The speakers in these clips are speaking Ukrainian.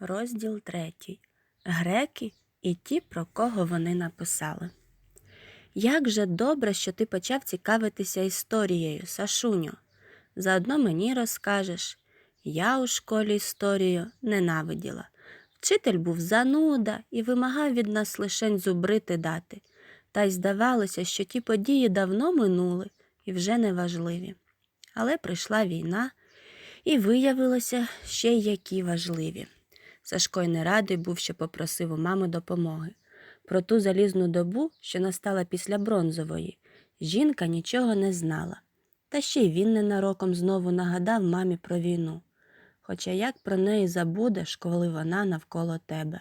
Розділ третій. Греки і ті, про кого вони написали. Як же добре, що ти почав цікавитися історією, Сашуню. Заодно мені розкажеш. Я у школі історію ненавиділа. Вчитель був зануда і вимагав від нас лишень зубрити дати. Та й здавалося, що ті події давно минули і вже неважливі. Але прийшла війна, і виявилося ще які важливі. Сашко й не радий був, що попросив у мами допомоги. Про ту залізну добу, що настала після бронзової, жінка нічого не знала. Та ще й він ненароком знову нагадав мамі про війну. Хоча як про неї забудеш, коли вона навколо тебе.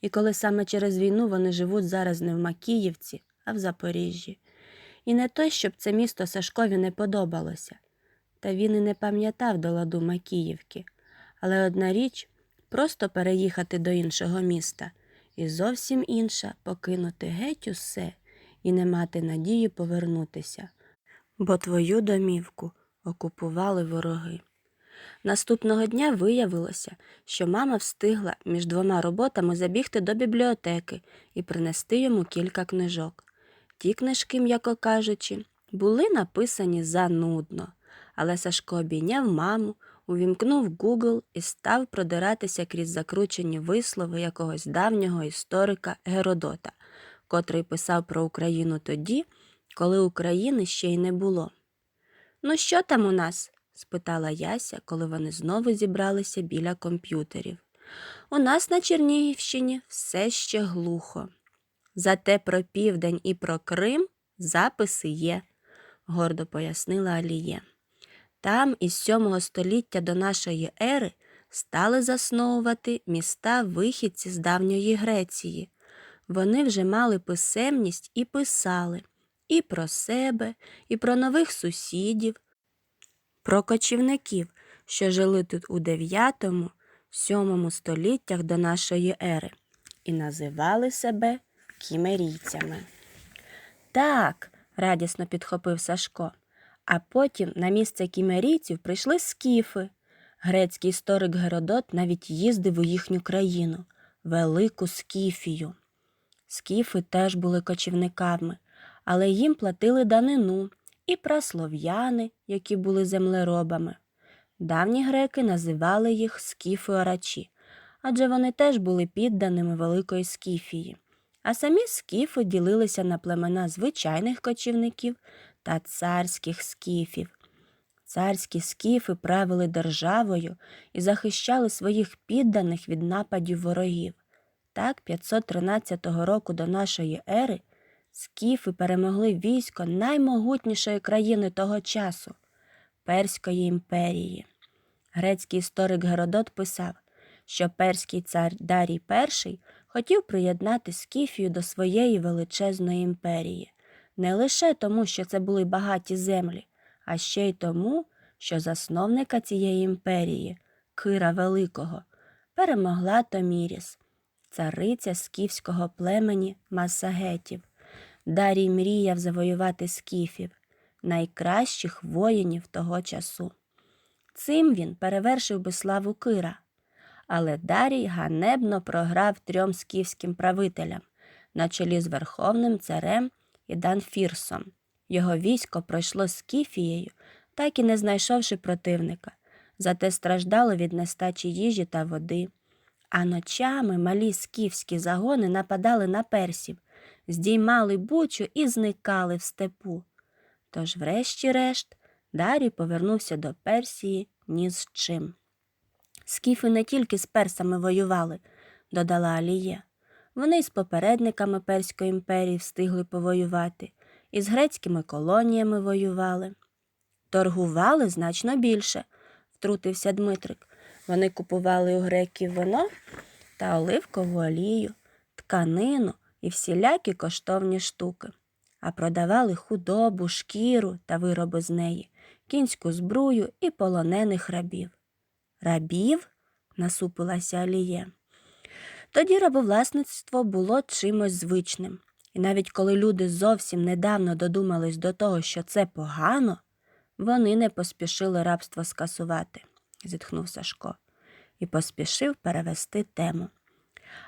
І коли саме через війну вони живуть зараз не в Макіївці, а в Запоріжжі. І не то, щоб це місто Сашкові не подобалося. Та він і не пам'ятав до ладу Макіївки. Але одна річ просто переїхати до іншого міста, і зовсім інша покинути геть усе і не мати надії повернутися, бо твою домівку окупували вороги. Наступного дня виявилося, що мама встигла між двома роботами забігти до бібліотеки і принести йому кілька книжок. Ті книжки, м'яко кажучи, були написані занудно, але Сашко обійняв маму, увімкнув Google і став продиратися крізь закручені вислови якогось давнього історика Геродота, котрий писав про Україну тоді, коли України ще й не було. Ну, що там у нас? спитала Яся, коли вони знову зібралися біля комп'ютерів. У нас на Чернігівщині все ще глухо. Зате про південь і про Крим записи є, гордо пояснила Аліє. Там із 7 століття до нашої ери стали засновувати міста вихідці з давньої Греції. Вони вже мали писемність і писали і про себе, і про нових сусідів, про кочівників, що жили тут у 9-7 століттях до нашої ери, і називали себе кімерійцями. Так, радісно підхопив Сашко. А потім на місце кімерійців прийшли скіфи. Грецький історик Геродот навіть їздив у їхню країну, велику Скіфію. Скіфи теж були кочівниками, але їм платили данину і праслов'яни, які були землеробами. Давні греки називали їх скіфи орачі, адже вони теж були підданими Великої Скіфії. А самі скіфи ділилися на племена звичайних кочівників та царських скіфів. Царські скіфи правили державою і захищали своїх підданих від нападів ворогів. Так, 513 року до нашої ери скіфи перемогли військо наймогутнішої країни того часу Перської імперії. Грецький історик Геродот писав, що перський цар Дарій І хотів приєднати Скіфію до своєї величезної імперії, не лише тому, що це були багаті землі, а ще й тому, що засновника цієї імперії, Кира Великого, перемогла Томіріс, цариця скіфського племені Масагетів. Дарій мріяв завоювати скіфів, найкращих воїнів того часу. Цим він перевершив би славу Кира. Але Дарій ганебно програв трьом скіфським правителям на чолі з верховним царем Іданфірсом. Його військо пройшло Скіфією, так і не знайшовши противника, зате страждало від нестачі їжі та води. А ночами малі скіфські загони нападали на персів, здіймали бучу і зникали в степу. Тож, врешті-решт, Дарій повернувся до Персії ні з чим. Скіфи не тільки з персами воювали, додала Аліє. Вони з попередниками Перської імперії встигли повоювати, і з грецькими колоніями воювали. Торгували значно більше, втрутився Дмитрик. Вони купували у греків вино та оливкову олію, тканину і всілякі коштовні штуки, а продавали худобу, шкіру та вироби з неї, кінську збрую і полонених рабів. Рабів? насупилася Аліє. Тоді рабовласництво було чимось звичним, і навіть коли люди зовсім недавно додумались до того, що це погано, вони не поспішили рабство скасувати, зітхнув Сашко. і поспішив перевести тему.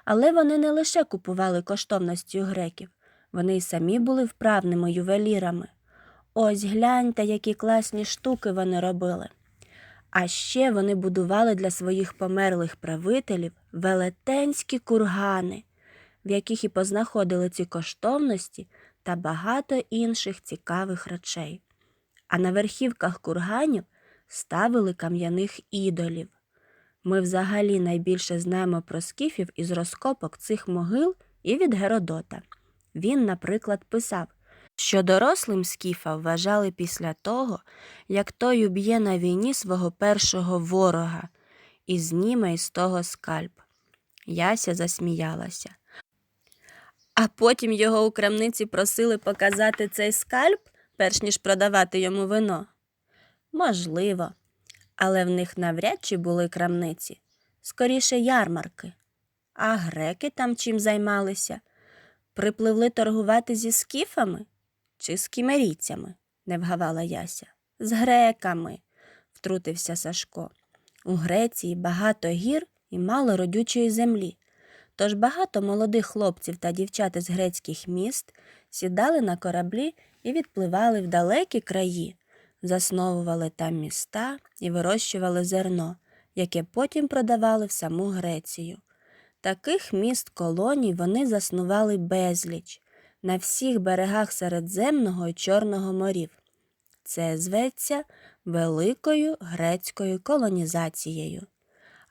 Але вони не лише купували коштовності у греків, вони й самі були вправними ювелірами. Ось гляньте, які класні штуки вони робили. А ще вони будували для своїх померлих правителів велетенські кургани, в яких і познаходили ці коштовності та багато інших цікавих речей. А на верхівках курганів ставили кам'яних ідолів. Ми взагалі найбільше знаємо про скіфів із розкопок цих могил і від Геродота. Він, наприклад, писав, що дорослим скіфа вважали після того, як той уб'є на війні свого першого ворога і зніме із того скальп. Яся засміялася. А потім його у крамниці просили показати цей скальп, перш ніж продавати йому вино. Можливо, але в них навряд чи були крамниці, скоріше ярмарки. А греки там чим займалися? Припливли торгувати зі скіфами чи з кімерійцями, не вгавала Яся. З греками, втрутився Сашко. У Греції багато гір і мало родючої землі. Тож багато молодих хлопців та дівчат із грецьких міст сідали на кораблі і відпливали в далекі краї, засновували там міста і вирощували зерно, яке потім продавали в саму Грецію. Таких міст колоній вони заснували безліч на всіх берегах Середземного і Чорного морів. Це зветься великою грецькою колонізацією.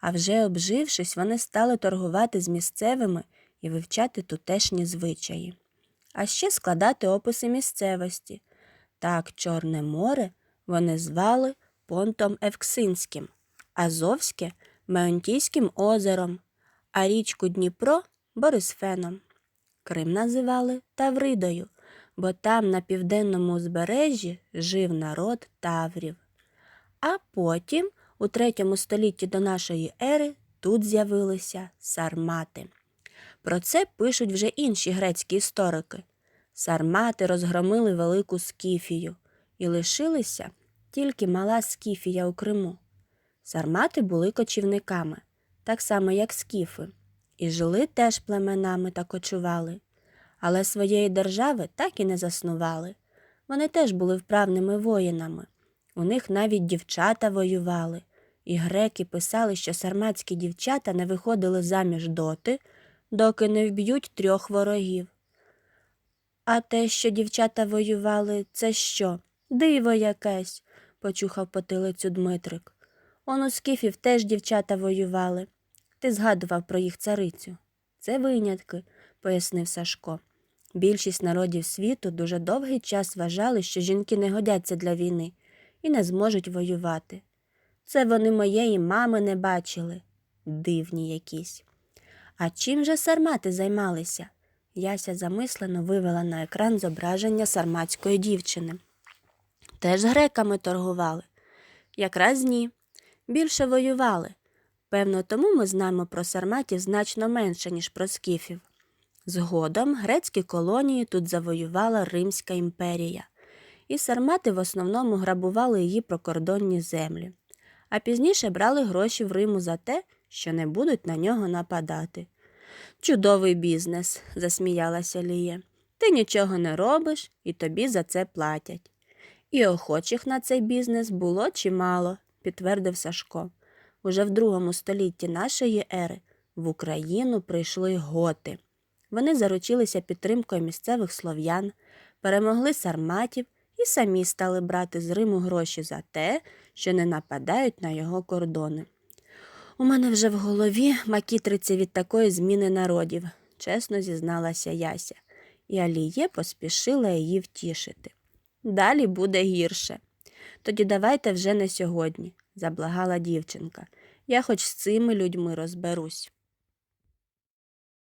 А вже обжившись, вони стали торгувати з місцевими і вивчати тутешні звичаї, а ще складати описи місцевості. Так, Чорне море вони звали Понтом Евксинським, Азовське Меонтійським озером, а річку Дніпро Борисфеном. Крим називали Тавридою, бо там на південному узбережжі жив народ Таврів. А потім, у третьому столітті до нашої ери, тут з'явилися сармати. Про це пишуть вже інші грецькі історики. Сармати розгромили велику скіфію, і лишилися тільки мала скіфія у Криму. Сармати були кочівниками, так само, як скіфи, і жили теж племенами та кочували, але своєї держави так і не заснували. Вони теж були вправними воїнами. У них навіть дівчата воювали, і греки писали, що сарматські дівчата не виходили заміж доти, доки не вб'ють трьох ворогів. А те, що дівчата воювали, це що? Диво якесь, почухав потилицю Дмитрик. Он у скіфів теж дівчата воювали. Ти згадував про їх царицю. Це винятки, пояснив Сашко. Більшість народів світу дуже довгий час вважали, що жінки не годяться для війни і не зможуть воювати. Це вони моєї мами не бачили, дивні якісь. А чим же сармати займалися? Яся замислено вивела на екран зображення сарматської дівчини. Теж греками торгували. Якраз ні. Більше воювали. Певно, тому ми знаємо про сарматів значно менше, ніж про скіфів. Згодом грецькі колонії тут завоювала Римська імперія, і сармати в основному грабували її прикордонні землі, а пізніше брали гроші в Риму за те, що не будуть на нього нападати. Чудовий бізнес, засміялася Лія. Ти нічого не робиш і тобі за це платять. І охочих на цей бізнес було чимало, підтвердив Сашко. Уже в другому столітті нашої ери в Україну прийшли готи. Вони заручилися підтримкою місцевих слов'ян, перемогли сарматів і самі стали брати з Риму гроші за те, що не нападають на його кордони. У мене вже в голові макітриці від такої зміни народів, чесно зізналася Яся, і Аліє поспішила її втішити. Далі буде гірше. Тоді давайте вже не сьогодні, заблагала дівчинка. Я хоч з цими людьми розберусь.